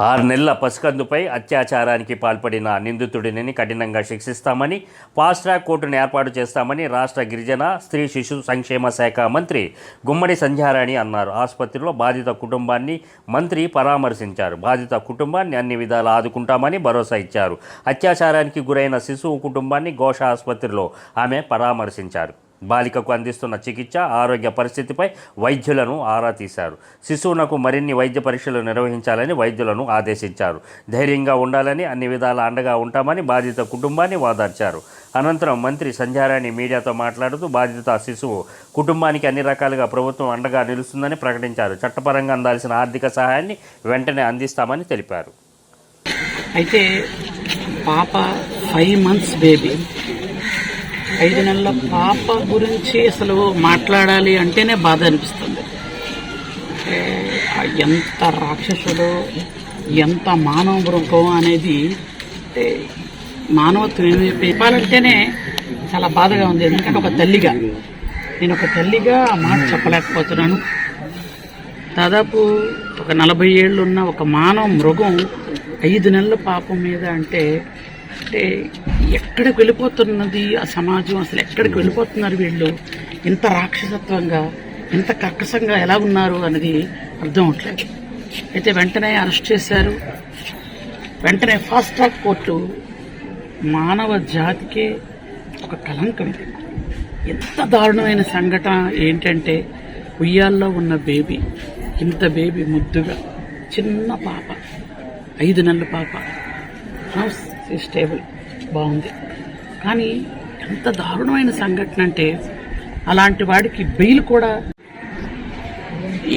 ఆరు నెలల పసికందుపై అత్యాచారానికి పాల్పడిన నిందితుడిని కఠినంగా శిక్షిస్తామని ఫాస్ట్ ట్రాక్ కోర్టును ఏర్పాటు చేస్తామని రాష్ట్ర గిరిజన స్త్రీ శిశు సంక్షేమ శాఖ మంత్రి గుమ్మడి సంధ్యారాణి అన్నారు. ఆసుపత్రిలో బాధిత కుటుంబాన్ని మంత్రి పరామర్శించారు. బాధిత కుటుంబాన్ని అన్ని విధాలు ఆదుకుంటామని భరోసా ఇచ్చారు. అత్యాచారానికి గురైన శిశువు కుటుంబాన్ని ఘోష ఆసుపత్రిలో ఆమె పరామర్శించారు. బాలికకు అందిస్తున్న చికిత్స ఆరోగ్య పరిస్థితిపై వైద్యులను ఆరా తీశారు. శిశువునకు మరిన్ని వైద్య పరీక్షలు నిర్వహించాలని వైద్యులను ఆదేశించారు. ధైర్యంగా ఉండాలని అన్ని విధాల అండగా ఉంటామని బాధిత కుటుంబాన్ని వాదార్చారు. అనంతరం మంత్రి సంధ్యారాణి మీడియాతో మాట్లాడుతూ బాధిత శిశువు కుటుంబానికి అన్ని రకాలుగా ప్రభుత్వం అండగా నిలుస్తుందని ప్రకటించారు. చట్టపరంగా అందాల్సిన ఆర్థిక సహాయాన్ని వెంటనే అందిస్తామని తెలిపారు. అయితే పాప ఫైవ్ మంత్స్ బేబీ ఐదు నెలల పాప గురించి అసలు మాట్లాడాలి అంటేనే బాధ అనిపిస్తుంది. ఎంత రాక్షసుడు ఎంత మానవ మృగం అనేది మానవత్వం ఏమి చెప్పాలంటేనే చాలా బాధగా ఉంది. ఎందుకంటే ఒక తల్లిగా నేను ఒక తల్లిగా ఆ మాట చెప్పలేకపోతున్నాను. దాదాపు ఒక నలభై ఏళ్ళు ఉన్న ఒక మానవ మృగం ఐదు నెలల పాపం మీద అంటే అంటే ఎక్కడికి వెళ్ళిపోతున్నది ఆ సమాజం? అసలు ఎక్కడికి వెళ్ళిపోతున్నారు వీళ్ళు? ఇంత రాక్షసత్వంగా ఇంత కర్కసంగా ఎలా ఉన్నారు అనేది అర్థం అవట్లేదు. అయితే వెంటనే అరెస్ట్ చేశారు. వెంటనే ఫాస్ట్ ట్రాక్ కోర్టు మానవ జాతికే ఒక కలంకం ఎంత దారుణమైన సంఘటన ఏంటంటే ఉయ్యాల్లో ఉన్న బేబీ ఇంత బేబీ ముద్దుగా చిన్న పాప ఐదు నెలల పాప. స్టేబుల్ బాగుంది. కానీ ఎంత దారుణమైన సంఘటన అంటే అలాంటి వాడికి బెయిల్ కూడా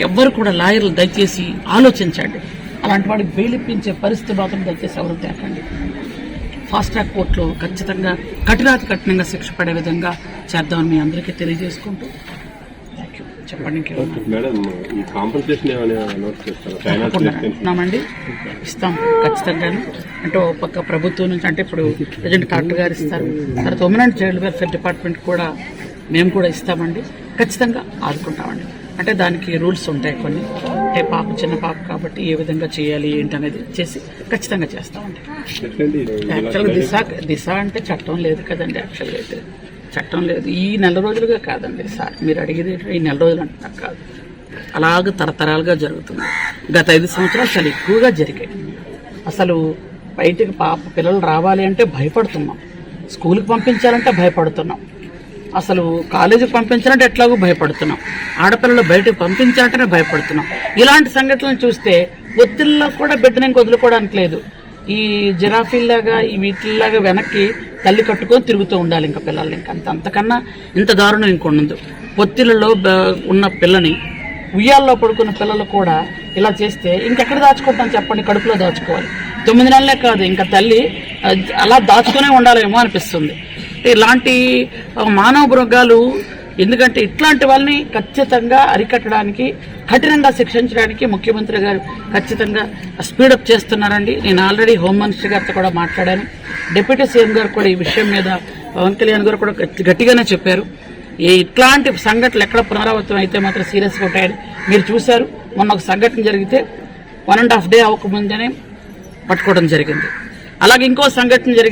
ఎవ్వరు కూడా లాయర్లు దయచేసి ఆలోచించండి. అలాంటి వాడికి బెయిల్ ఇప్పించే పరిస్థితి మాత్రం దయచేసి ఎవరు తేకండి. ఫాస్ట్ ట్రాక్ కోర్టులో ఖచ్చితంగా కఠినాతి కఠినంగా శిక్ష పడే విధంగా చేద్దామని మీ అందరికీ తెలియజేసుకుంటూ థ్యాంక్ యూ చెప్పండి ఇంకేమన్నా మేడం ఈ కాంపన్సేషన్ ఏమైనా అనౌన్స్ చేస్తారా? ఫైనాన్స్ తప్పకుండా. అంటున్నామండి ఇస్తాం ఖచ్చితంగాను. అంటే ఒక పక్క ప్రభుత్వం నుంచి అంటే ఇప్పుడు ప్రజెంట్ కలెక్టర్ గారు ఇస్తారు. తర్వాత women and child welfare department కూడా మేము కూడా ఇస్తామండి. ఖచ్చితంగా ఆదుకుంటామండి. అంటే దానికి రూల్స్ ఉంటాయి కొన్ని. అంటే పాప చిన్న పాప కాబట్టి ఏ విధంగా చేయాలి ఏంటి అనేది చేసి ఖచ్చితంగా చేస్తామండి. యాక్చువల్గా దిశ దిశ అంటే చట్టం లేదు కదండి యాక్చువల్గా అయితే. చట్టం లేదు. ఈ నెల రోజులుగా కాదండి సార్. మీరు అడిగేది ఈ నెల రోజులు అంటే కాదు. అలాగ తరతరాలుగా జరుగుతుంది. గత ఐదు సంవత్సరాలు చాలా ఎక్కువగా జరిగాయి. అసలు బయటికి పాప పిల్లలు రావాలి అంటే భయపడుతున్నాం. స్కూల్కి పంపించాలంటే భయపడుతున్నాం. అసలు కాలేజీకి పంపించాలంటే ఎట్లాగో భయపడుతున్నాం. ఆడపిల్లలు బయటకు పంపించాలంటేనే భయపడుతున్నాం. ఇలాంటి సంఘటనలు చూస్తే ఒత్తిడిలో కూడా బిడ్డని వదులుకోవడానికి లేదు. ఈ జిరాఫీల్లాగా ఈ వీటిల్లాగా వెనక్కి తల్లి కట్టుకొని తిరుగుతూ ఉండాలి ఇంకా పిల్లల్ని ఇంకా. అంత అంతకన్నా ఇంత దారుణం ఇంకొండదు పొత్తిలలో బ- ఉన్న పిల్లని ఉయ్యాల్లో పడుకున్న పిల్లలు కూడా ఇలా చేస్తే ఇంకెక్కడ దాచుకుంటాం చెప్పండి? కడుపులో దాచుకోవాలి. తొమ్మిది నెలలే కాదు ఇంకా తల్లి అలా దాచుకునే ఉండాలేమో అనిపిస్తుంది. ఇలాంటి మానవ మృగాలు ఎందుకంటే ఇట్లాంటి వాళ్ళని ఖచ్చితంగా అరికట్టడానికి కఠినంగా శిక్షించడానికి ముఖ్యమంత్రి గారు ఖచ్చితంగా స్పీడప్ చేస్తున్నారండి. నేను ఆల్రెడీ హోమ్ మినిస్టర్ గారితో కూడా మాట్లాడాను. డిప్యూటీ సీఎం గారు కూడా ఈ విషయం మీద పవన్ కళ్యాణ్ గారు కూడా గట్టిగానే చెప్పారు. ఈ ఇట్లాంటి సంఘటనలు ఎక్కడ పునరావృతం అయితే మాత్రం సీరియస్గా ఉంటాయని మీరు చూశారు. మొన్న ఒక సంఘటన జరిగితే వన్ అండ్ హాఫ్ డే అవ్వకముందేనే పట్టుకోవడం జరిగింది. అలాగే ఇంకో సంఘటన జరిగింది